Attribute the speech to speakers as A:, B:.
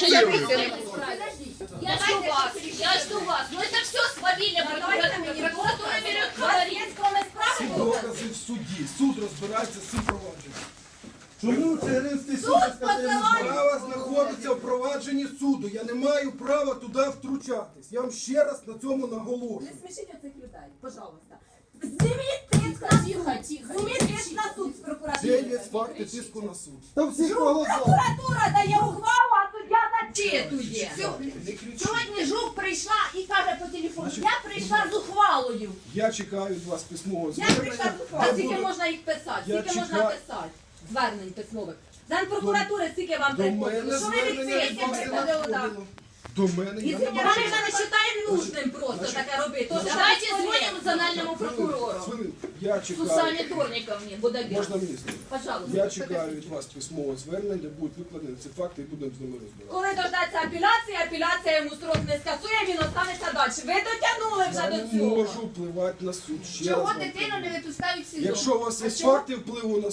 A: що я
B: Я жду вас, я жду вас. Ну это все прокуратуры. Прокуратура берет говорит.
C: Всі докази в суді. Суд розбирається з цим провадженням.
D: Чому Чигиринський суд
B: Суд
D: сказав?
C: Справа знаходиться в провадженні суду. Я не маю права туди втручатись. Я вам ще раз на цьому наголошую.
E: Не смішіть оцих людей, пожалуйста. Зніміть тиск на суд. Зніміть тиск на суд з
C: Де
E: прокуратури.
C: є факти тиску на суд?
D: Та всі по
E: зачитує. Сьогодні Жук прийшла і каже по телефону, я прийшла з ухвалою.
C: Я чекаю від вас письмового
E: Я прийшла
C: звернення.
E: з ухвалою.
B: А скільки можна їх писати?
C: Я
B: Скільки можна
C: чекаю.
B: писати? Звернень письмових. Генпрокуратури скільки вам
C: До
B: приходило?
C: мене
B: Що ви
C: звернення від вас не
B: так?
C: надходило. До мене я не
B: Вони
C: бачив.
B: вже не вважають нужним просто таке робити. Тож давайте дзвонимо національному прокурору.
C: Я
B: Сусані
C: чекаю.
B: Торніковні, буде
C: Можна мені сказати?
B: Пожалуйста.
C: Я чекаю від вас письмового звернення, де будуть викладені ці факти і будемо з ними розбиратися.
B: Коли дождаться апеляції, апеляція йому строк не скасує, він останеться далі. Ви дотягнули вже
C: Я
B: до
C: не
B: цього.
C: можу впливати на суд. Ще
E: Чого
C: дитина вам
E: дитину
C: кажу.
E: не випускають в СІЗО?
C: Якщо у вас є
E: А чого?
C: факти впливу на суд,